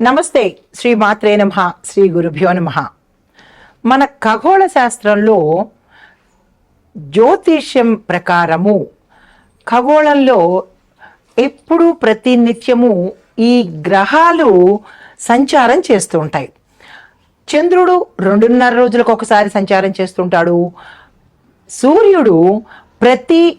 నమస్తే శ్రీ మాత్రే నమ శ్రీ గురుభ్యో నమ. మన ఖగోళ శాస్త్రంలో జ్యోతిష్యం ప్రకారము ఖగోళంలో ఎప్పుడూ ప్రతి నిత్యము ఈ గ్రహాలు సంచారం చేస్తూ ఉంటాయి. చంద్రుడు రెండున్నర రోజులకు ఒకసారి సంచారం చేస్తుంటాడు. సూర్యుడు ప్రతి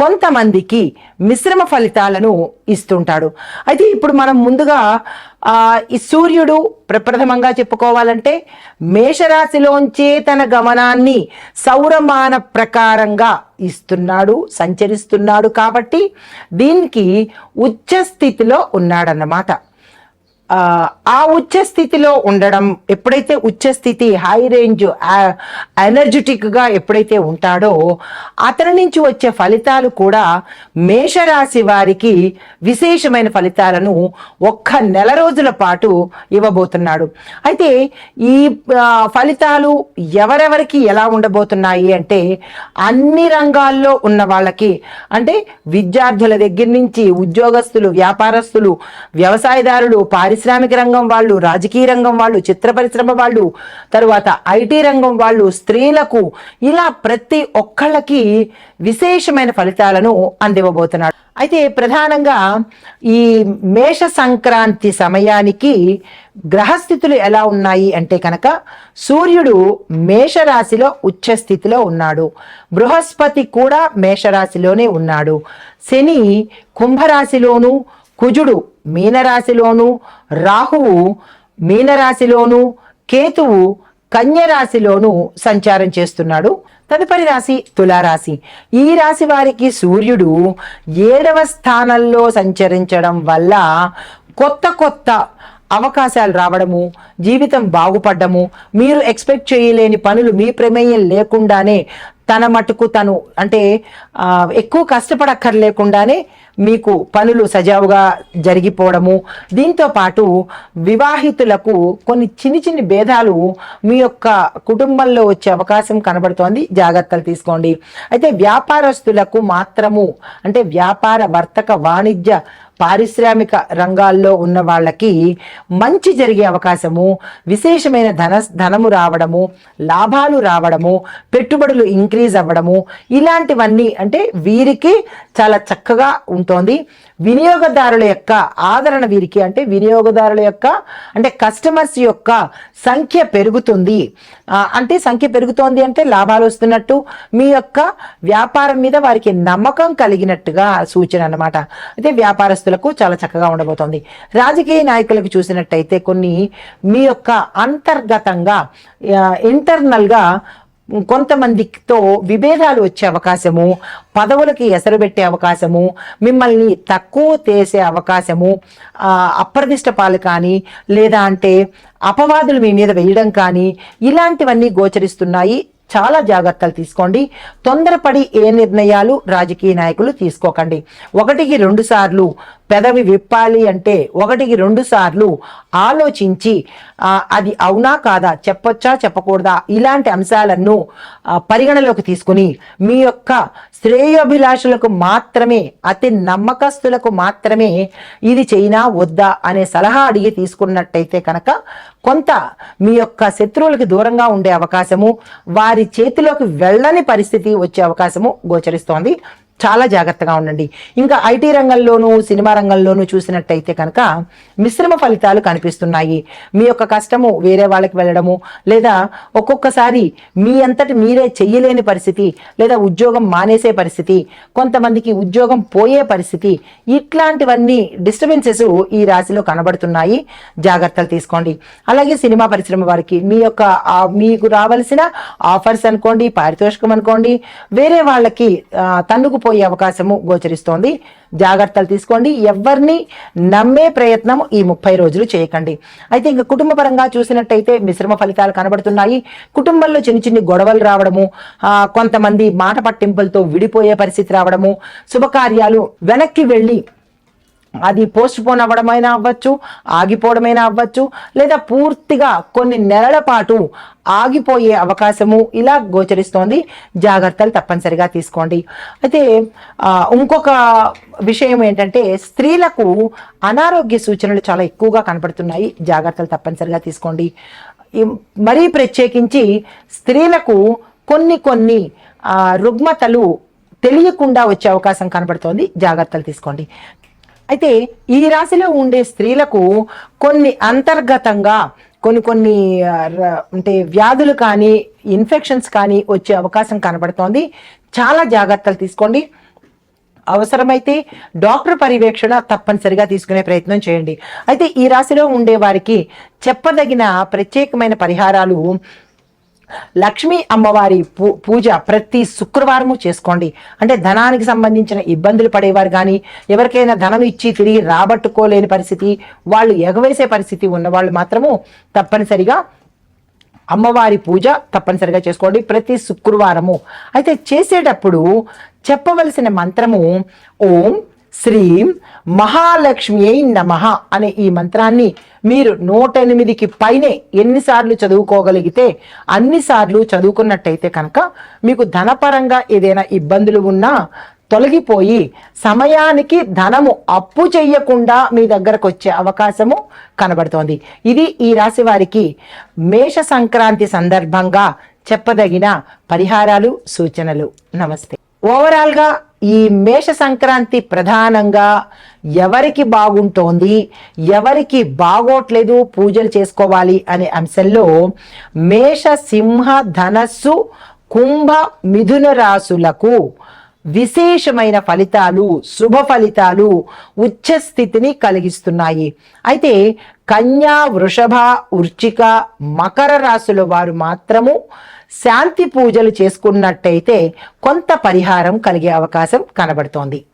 కొంతమందికి మిశ్రమ ఫలితాలను ఇస్తుంటాడు. అయితే ఇప్పుడు మనం ముందుగా ఈ సూర్యుడు ప్రప్రథమంగా చెప్పుకోవాలంటే మేషరాశిలోంచే తన గమనాన్ని సౌరమాన ప్రకారంగా ఇస్తున్నాడు సంచరిస్తున్నాడు కాబట్టి దీనికి ఉచ్చ స్థితిలో ఉన్నాడన్నమాట. ఆ, ఉచ్చ స్థితిలో ఉండడం ఎప్పుడైతే ఉచ్చ స్థితి హై రేంజ్ ఎనర్జెటిక్గా ఎప్పుడైతే ఉంటాడో అతని నుంచి వచ్చే ఫలితాలు కూడా మేషరాశి వారికి విశేషమైన ఫలితాలను ఒక్క నెల రోజుల పాటు ఇవ్వబోతున్నాడు. అయితే ఈ ఫలితాలు ఎవరెవరికి ఎలా ఉండబోతున్నాయి అంటే అన్ని రంగాల్లో ఉన్న వాళ్ళకి అంటే విద్యార్థుల దగ్గర నుంచి ఉద్యోగస్తులు వ్యాపారస్తులు వ్యవసాయదారులు పారిశ్రామిక రంగం వాళ్ళు రాజకీయ రంగం వాళ్ళు చిత్ర పరిశ్రమ వాళ్ళు తరువాత ఐటీ రంగం వాళ్ళు స్త్రీలకు ఇలా ప్రతి ఒక్కళ్ళకి విశేషమైన ఫలితాలను అందివ్వబోతున్నాడు అయితే ప్రధానంగా ఈ మేష సంక్రాంతి సమయానికి గ్రహస్థితులు ఎలా ఉన్నాయి అంటే కనుక సూర్యుడు మేషరాశిలో ఉచ్చస్థితిలో ఉన్నాడు. బృహస్పతి కూడా మేషరాశిలోనే ఉన్నాడు. శని కుంభరాశిలోనూ కుజుడు మీనరాశిలోను రాహువు మీనరాశిలోను కేతువు కన్యరాశిలోను సంచారం చేస్తున్నాడు. తదుపరి రాశి తులారాశి. ఈ రాశి వారికి సూర్యుడు ఏడవ స్థానంలో సంచరించడం వల్ల కొత్త కొత్త అవకాశాలు రావడము జీవితం బాగుపడ్డము మీరు ఎక్స్పెక్ట్ చేయలేని పనులు మీ ప్రమేయం లేకుండానే తన మటుకు తను అంటే ఎక్కువ ఎక్కువ కష్టపడక్కర్లేకుండానే మీకు పనులు సజావుగా జరిగిపోవడము. దీంతో పాటు వివాహితులకు కొన్ని చిన్ని చిన్ని భేదాలు మీ యొక్క కుటుంబంలో వచ్చే అవకాశం కనబడుతోంది. జాగ్రత్తలు తీసుకోండి. అయితే వ్యాపారస్తులకు మాత్రము అంటే వ్యాపార వర్తక వాణిజ్య పారిశ్రామిక రంగాల్లో ఉన్న వాళ్ళకి మంచి జరిగే అవకాశము విశేషమైన ధన ధనము రావడము లాభాలు రావడము పెట్టుబడులు ఇంక్రీజ్ అవ్వడము ఇలాంటివన్నీ అంటే వీరికి చాలా చక్కగా ఉంటుంది. వినియోగదారుల యొక్క ఆదరణ వీరికి అంటే వినియోగదారుల యొక్క అంటే కస్టమర్స్ యొక్క సంఖ్య పెరుగుతుంది. అంటే సంఖ్య పెరుగుతోంది అంటే లాభాలు వస్తున్నట్టు మీ యొక్క వ్యాపారం మీద వారికి నమ్మకం కలిగినట్టుగా సూచన అన్నమాట. అయితే వ్యాపారస్తులకు చాలా చక్కగా ఉండబోతోంది. రాజకీయ నాయకులకు చూసినట్టయితే కొన్ని మీ యొక్క అంతర్గతంగా ఇంటర్నల్గా కొంతమందితో విభేదాలు వచ్చే అవకాశము పదవులకి ఎసరు పెట్టే అవకాశము మిమ్మల్ని తక్కువ చేసే అవకాశము అప్రదిష్ట పాలు కానీ లేదా అంటే అపవాదులు మీ మీద వేయడం కానీ ఇలాంటివన్నీ గోచరిస్తున్నాయి. చాలా జాగ్రత్తలు తీసుకోండి. తొందరపడి ఏ నిర్ణయాలు రాజకీయ నాయకులు తీసుకోకండి. ఒకటికి రెండు సార్లు పెదవి విప్పాలి అంటే ఒకటికి రెండు సార్లు ఆలోచించి అది అవునా కాదా చెప్పొచ్చా చెప్పకూడదా ఇలాంటి అంశాలను పరిగణలోకి తీసుకుని మీ యొక్క శ్రేయోభిలాషులకు మాత్రమే అతి నమ్మకస్తులకు మాత్రమే ఇది చైనా వద్దా అనే సలహా అడిగి తీసుకున్నట్టయితే కనుక కొంత మీ యొక్క శత్రువులకి దూరంగా ఉండే అవకాశము వారి చేతిలోకి వెళ్ళని పరిస్థితి వచ్చే అవకాశము గోచరిస్తోంది. చాలా జాగ్రత్తగా ఉండండి. ఇంకా ఐటీ రంగంలోనూ సినిమా రంగంలోనూ చూసినట్టయితే కనుక మిశ్రమ ఫలితాలు కనిపిస్తున్నాయి. మీ యొక్క కష్టము వేరే వాళ్ళకి వెళ్ళడము లేదా ఒక్కొక్కసారి మీ అంతటి మీరే చెయ్యలేని పరిస్థితి లేదా ఉద్యోగం మానేసే పరిస్థితి కొంతమందికి ఉద్యోగం పోయే పరిస్థితి ఇట్లాంటివన్నీ డిస్టర్బెన్సెస్ ఈ రాశిలో కనబడుతున్నాయి. జాగ్రత్తలు తీసుకోండి. అలాగే సినిమా పరిశ్రమ వారికి మీ యొక్క మీకు రావాల్సిన ఆఫర్స్ అనుకోండి పారితోషికం అనుకోండి వేరే వాళ్ళకి తన్నుకు తన్నుకుపోయే అవకాశము గోచరిస్తోంది. జాగ్రత్తలు తీసుకోండి. ఎవరిని నమ్మే ప్రయత్నం ఈ ముప్పై రోజులు చేయకండి. అయితే ఇంకా కుటుంబ పరంగా చూసినట్టయితే మిశ్రమ ఫలితాలు కనబడుతున్నాయి. కుటుంబంలో చిన్న చిన్ని గొడవలు రావడము కొంతమంది మాట పట్టింపులతో విడిపోయే పరిస్థితి రావడము శుభకార్యాలు వెనక్కి వెళ్ళి అది పోస్ట్ పోన్ అవ్వడమైనా అవ్వచ్చు ఆగిపోవడమైనా అవ్వచ్చు లేదా పూర్తిగా కొన్ని నెలల పాటు ఆగిపోయే అవకాశము ఇలా గోచరిస్తోంది. జాగ్రత్తలు తప్పనిసరిగా తీసుకోండి. అయితే ఇంకొక విషయం ఏంటంటే స్త్రీలకు అనారోగ్య సూచనలు చాలా ఎక్కువగా కనపడుతున్నాయి జాగ్రత్తలు తప్పనిసరిగా తీసుకోండి. మరీ ప్రత్యేకించి స్త్రీలకు కొన్ని కొన్ని రుగ్మతలు తెలియకుండా వచ్చే అవకాశం కనబడుతోంది. జాగ్రత్తలు తీసుకోండి. అయితే ఈ రాశిలో ఉండే స్త్రీలకు కొన్ని అంతర్గతంగా కొన్ని కొన్ని అంటే వ్యాధులు కానీ ఇన్ఫెక్షన్స్ కానీ వచ్చే అవకాశం కనబడుతోంది. చాలా జాగ్రత్తలు తీసుకోండి. అవసరమైతే డాక్టర్ పర్యవేక్షణ తప్పనిసరిగా తీసుకునే ప్రయత్నం చేయండి. అయితే ఈ రాశిలో ఉండే వారికి చెప్పదగిన ప్రత్యేకమైన పరిహారాలు లక్ష్మీ అమ్మవారి పూ పూజ ప్రతి శుక్రవారము చేసుకోండి. అంటే ధనానికి సంబంధించిన ఇబ్బందులు పడేవారు కానీ ఎవరికైనా ధనం ఇచ్చి తిరిగి రాబట్టుకోలేని పరిస్థితి వాళ్ళు ఎగవేసే పరిస్థితి ఉన్న వాళ్ళు మాత్రము తప్పనిసరిగా అమ్మవారి పూజ తప్పనిసరిగా చేసుకోండి ప్రతి శుక్రవారము. అయితే చేసేటప్పుడు చెప్పవలసిన మంత్రము ఓం శ్రీం మహాలక్ష్మియే నమ అనే ఈ మంత్రాన్ని మీరు నూట ఎనిమిదికి పైనే ఎన్నిసార్లు చదువుకోగలిగితే అన్నిసార్లు చదువుకున్నట్టయితే కనుక మీకు ధనపరంగా ఏదైనా ఇబ్బందులు ఉన్నా తొలగిపోయి సమయానికి ధనము అప్పు చేయకుండా మీ దగ్గరకు వచ్చే అవకాశము కనబడుతోంది. ఇది ఈ రాశి వారికి మేష సంక్రాంతి సందర్భంగా చెప్పదగిన పరిహారాలు సూచనలు. నమస్తే. ఓవరాల్గా ఈ మేష సంక్రాంతి ప్రధానంగా ఎవరికి బాగుంటోంది ఎవరికి బాగోట్లేదు పూజలు చేసుకోవాలి అనే అంశంలో మేష సింహ ధనస్సు కుంభ మిథున రాశులకు విశేషమైన ఫలితాలు శుభ ఫలితాలు ఉచ్చ స్థితిని కలిగిస్తున్నాయి. అయితే కన్యా వృషభ వృచ్చిక మకర రాశుల వారు మాత్రము శాంతి పూజలు చేసుకున్నట్టయితే కొంత పరిహారం కలిగే అవకాశం కనబడుతోంది.